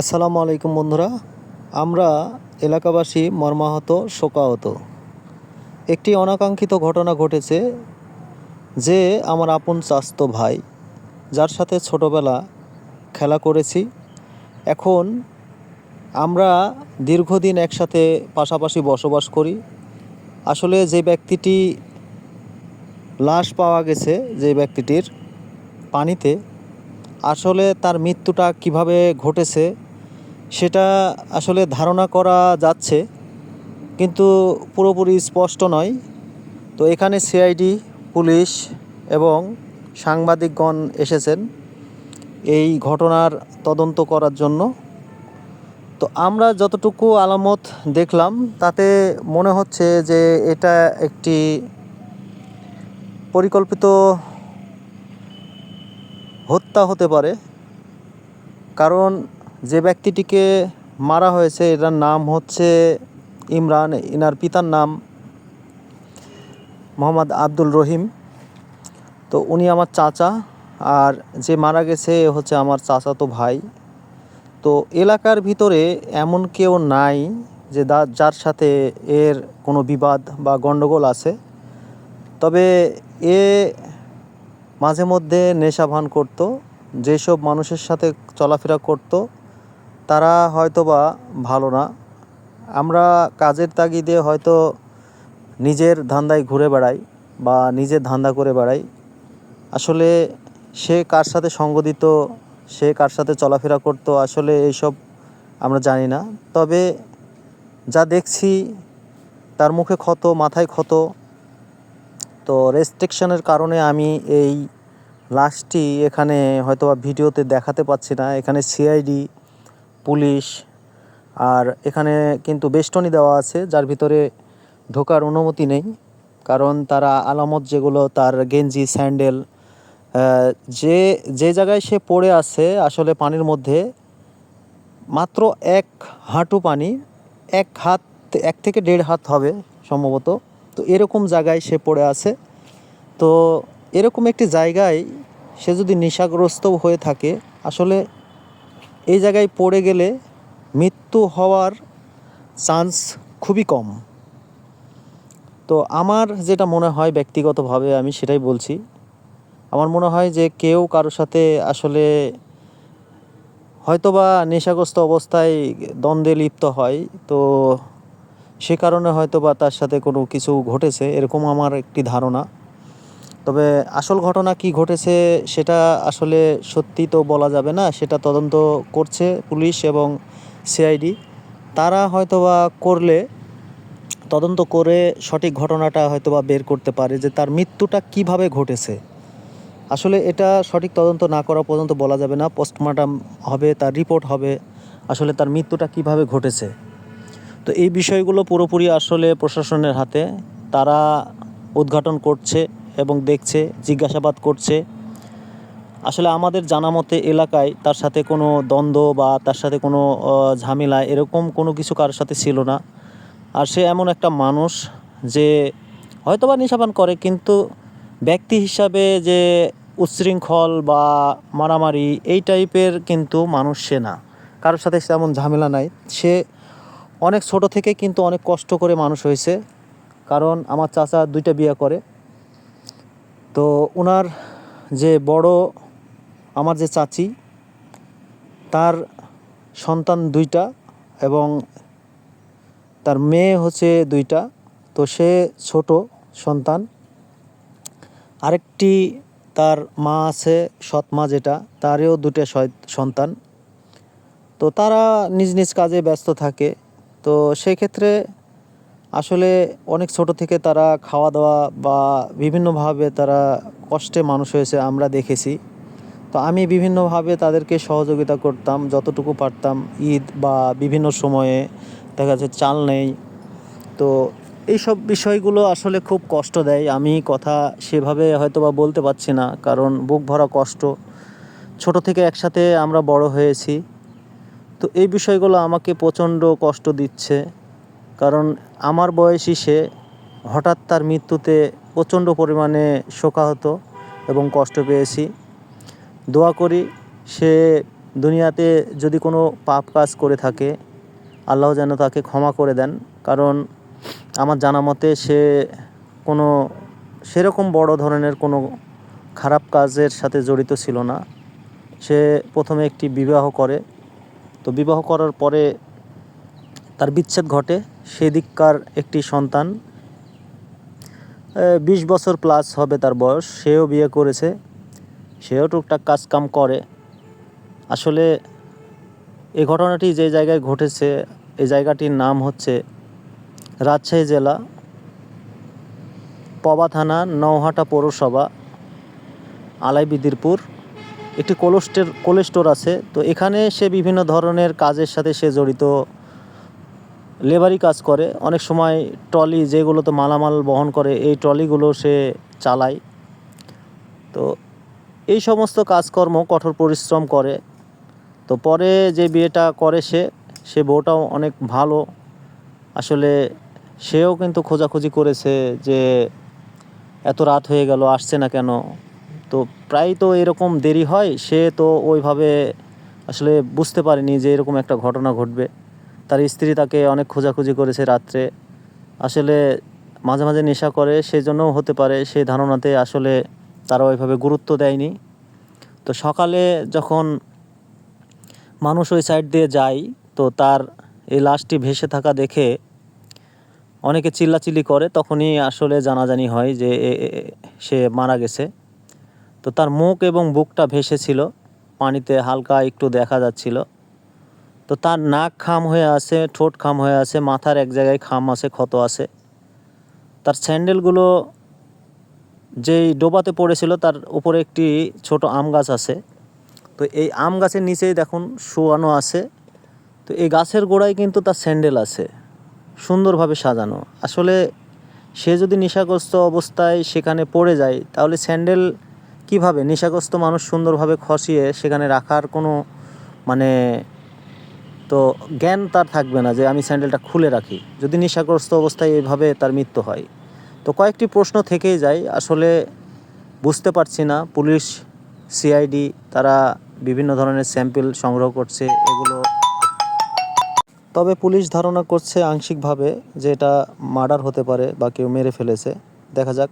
আসসালামু আলাইকুম বন্ধুরা, আমরা এলাকাবাসী মর্মাহত, শোকাহত। একটি অনাকাঙ্ক্ষিত ঘটনা ঘটেছে যে আমার আপন চাস্তো ভাই, যার সাথে ছোটোবেলা খেলা করেছি। এখন আমরা দীর্ঘদিন একসাথে পাশাপাশি বসবাস করি। আসলে যে ব্যক্তিটি লাশ পাওয়া গেছে, যে ব্যক্তিটির পানিতে আসলে তার মৃত্যুটা কীভাবে ঘটেছে সেটা আসলে ধারণা করা যাচ্ছে, কিন্তু পুরোপুরি স্পষ্ট নয়। তো এখানে সিআইডি, পুলিশ এবং সাংবাদিকগণ এসেছেন এই ঘটনার তদন্ত করার জন্য। তো আমরা যতটুকু আলামত দেখলাম, তাতে মনে হচ্ছে যে এটা একটি পরিকল্পিত হত্যা হতে পারে। কারণ যে ব্যক্তিটিকে মারা হয়েছে, এটার নাম হচ্ছে ইমরান ইনার পিতার নাম মোহাম্মদ আব্দুল রহিম। তো উনি আমার চাচা, আর যে মারা গেছে হচ্ছে আমার চাচাতো ভাই। তো এলাকার ভিতরে এমন কেউ নাই যে যার সাথে এর কোনো বিবাদ বা গণ্ডগোল আছে। তবে এ মাঝে মধ্যে নেশা ভান করতো। যেসব মানুষের সাথে চলাফেরা করতো, তারা হয়তোবা ভালো না। আমরা কাজের তাগিদে হয়তো নিজের ধান্দায় ঘুরে বেড়াই বা নিজের ধান্দা করে বেড়াই। আসলে সে কার সাথে সঙ্গ দিত, সে কার সাথে চলাফেরা করতো, আসলে এইসব আমরা জানি না। তবে যা দেখছি, তার মুখে ক্ষত, মাথায় ক্ষত। তো রেস্ট্রিকশনের কারণে আমি এই লাশটি এখানে হয়তোবা ভিডিওতে দেখাতে পাচ্ছি না। এখানে সিআইডি পুলিশ আর এখানে কিন্তু বেষ্টনী দেওয়া আছে, যার ভিতরে ঢোকার অনুমতি নেই। কারণ তারা আলামত যেগুলো, তার গেঞ্জি, স্যান্ডেল যে যে জায়গায় সে পড়ে আছে আসলে পানির মধ্যে, মাত্র এক হাঁটু পানি, এক হাত, এক থেকে দেড় হাত হবে সম্ভবত। তো এরকম জায়গায় সে পড়ে আছে। তো এরকম একটি জায়গায় সে যদি নেশাগ্রস্ত হয়ে থাকে, আসলে এই জায়গায় পড়ে গেলে মৃত্যু হওয়ার চান্স খুবই কম। তো আমার যেটা মনে হয় ব্যক্তিগতভাবে আমি সেটাই বলছি। আমার মনে হয় যে কেউ কারোর সাথে আসলে হয়তোবা নেশাগ্রস্ত অবস্থায় দ্বন্দ্বে লিপ্ত হয়, তো সে কারণে হয়তোবা তার সাথে কোনো কিছু ঘটেছে, এরকম আমার একটি ধারণা। তবে আসল ঘটনা কি ঘটেছে সেটা আসলে সত্যি তো বলা যাবে না, সেটা তদন্ত করছে পুলিশ এবং সিআইডি। তারা হয়তোবা করলে, তদন্ত করে সঠিক ঘটনাটা হয়তোবা বের করতে পারে যে তার মৃত্যুটা কীভাবে ঘটেছে। আসলে এটা সঠিক তদন্ত না করা পর্যন্ত বলা যাবে না, পোস্টমর্টম হবে, তার রিপোর্ট হবে, আসলে তার মৃত্যুটা কীভাবে ঘটেছে। তো এই বিষয়গুলো পুরোপুরি আসলে প্রশাসনের হাতে, তারা উদ্ঘাটন করছে। এবং দেখছে, জিজ্ঞাসাবাদ করছে। আসলে আমাদের জানা মতে এলাকায় তার সাথে কোনো দ্বন্দ্ব বা তার সাথে কোনো ঝামেলা এরকম কোনো কিছু কারোর সাথে ছিল না। আর সে এমন একটা মানুষ যে হয়তোবা নেশাপান করে, কিন্তু ব্যক্তি হিসাবে যে উচ্ছৃঙ্খল বা মারামারি এই টাইপের কিন্তু মানুষ সে না। কারোর সাথে তেমন ঝামেলা নাই। সে অনেক ছোট থেকে কিন্তু অনেক কষ্ট করে মানুষ হয়েছে। কারণ আমার চাচা দুইটা বিয়ে করে। তো ওনার যে বড়, আমার যে চাচি, তার সন্তান দুইটা এবং তার মেয়ে হচ্ছে দুইটা। তো সে ছোট সন্তান। আরেকটি তার মা আছে, সৎ মা যেটা, তারও দুটো সন্তান। তো তারা নিজ নিজ কাজে ব্যস্ত থাকে। তো সেক্ষেত্রে আসলে অনেক ছোট থেকে তারা খাওয়া দাওয়া বা বিভিন্নভাবে তারা কষ্টে মানুষ হয়েছে আমরা দেখেছি। তো আমি বিভিন্নভাবে তাদেরকে সহযোগিতা করতাম, যতটুকু পারতাম। ঈদ বা বিভিন্ন সময়ে দেখা যাচ্ছে চাল নেই। তো এইসব বিষয়গুলো আসলে খুব কষ্ট দেয়। আমি কথা সেভাবে হয়তো বা বলতে পারছি না, কারণ বুক ভরা কষ্ট। ছোট থেকে একসাথে আমরা বড় হয়েছি। তো এই বিষয়গুলো আমাকে প্রচণ্ড কষ্ট দিচ্ছে। কারণ আমার বয়সী সে হঠাৎ তার মৃত্যুতে প্রচণ্ড পরিমাণে শোকাহত এবং কষ্ট পেয়েছি। দোয়া করি সে দুনিয়াতে যদি কোনো পাপ কাজ করে থাকে, আল্লাহ যেন তাকে ক্ষমা করে দেন। কারণ আমার জানা মতে সে কোনো সেরকম বড় ধরনের কোনো খারাপ কাজের সাথে জড়িত ছিল না। সে প্রথমে একটি বিবাহ করে। তো বিবাহ করার পরে তার বিচ্ছেদ ঘটে। সেদিককার একটি সন্তান। বিশ বছর প্লাস হবে তার বয়স, সেও বিয়ে করেছে, সেও টুকটাক কাজ কাম করে। আসলে এই ঘটনাটি যে জায়গায় ঘটেছে এই জায়গাটির নাম হচ্ছে রাজশাহী জেলা, পবা থানা, নওহাটা পৌরসভা আলাইবিদিরপুর একটি কোলেস্টের কোল্ড স্টোর আছে, তো এখানে সে বিভিন্ন ধরনের কাজের সাথে সে জড়িত। লেবারি কাজ করে। অনেক সময় ট্রলি যেগুলোতে মালামাল বহন করে, এই ট্রলিগুলো সে চালায়। তো এই সমস্ত কাজকর্ম, কঠোর পরিশ্রম করে। তো পরে যে বিয়েটা করে সে সে বউটাও অনেক ভালো। আসলে সেও কিন্তু খোঁজাখুঁজি করেছে যে এত রাত হয়ে গেল, আসছে না কেন? তো প্রায় তো এরকম দেরি হয়, সে তো ওইভাবে আসলে বুঝতে পারেনি যে এরকম একটা ঘটনা ঘটবে। তার স্ত্রী তাকে অনেক খোঁজাখুঁজি করেছে রাত্রে। আসলে মাঝে মাঝে নেশা করে সেই জন্যও হতে পারে, সেই ধারণাতে আসলে তারা ওইভাবে গুরুত্ব দেয়নি। তো সকালে যখন মানুষ ওই সাইড দিয়ে যায়, তো তার এই লাশটি ভেসে থাকা দেখে অনেকে চিল্লাচিল্লি করে, তখনই আসলে জানাজানি হয় যে সে মারা গেছে। তো তার মুখ এবং বুকটা ভেসেছিল, পানিতে হালকা একটু দেখা যাচ্ছিল। তো তার নাক খাম হয়ে আছে, ঠোঁট খাম হয়ে আছে, মাথার এক জায়গায় খাম আছে, ক্ষত আছে। তার স্যান্ডেলগুলো যেই ডোবাতে পড়েছিল, তার উপরে একটি ছোট আম গাছ আছে। তো এই আম গাছের নিচেই দেখুন শোয়ানো আছে। তো এই গাছের গোড়ায় কিন্তু তার স্যান্ডেল আছে, সুন্দরভাবে সাজানো। আসলে সে যদি নেশাগ্রস্ত অবস্থায় সেখানে পড়ে যায়, তাহলে স্যান্ডেল কীভাবে? নেশাগ্রস্ত মানুষ সুন্দরভাবে খসিয়ে সেখানে রাখার কোনো মানে তো জ্ঞান তার থাকবে না যে আমি স্যান্ডেলটা খুলে রাখি। যদি নেশাগ্রস্ত অবস্থায় এইভাবে তার মৃত্যু হয়। তো কয়েকটি প্রশ্ন থেকেই যায়। আসলে বুঝতে পারছি না। পুলিশ, সিআইডি তারা বিভিন্ন ধরনের স্যাম্পল সংগ্রহ করছে, এগুলো তবে পুলিশ ধারণা করছে আংশিকভাবে যে এটা মার্ডার হতে পারে বা কেউ মেরে ফেলেছে। দেখা যাক।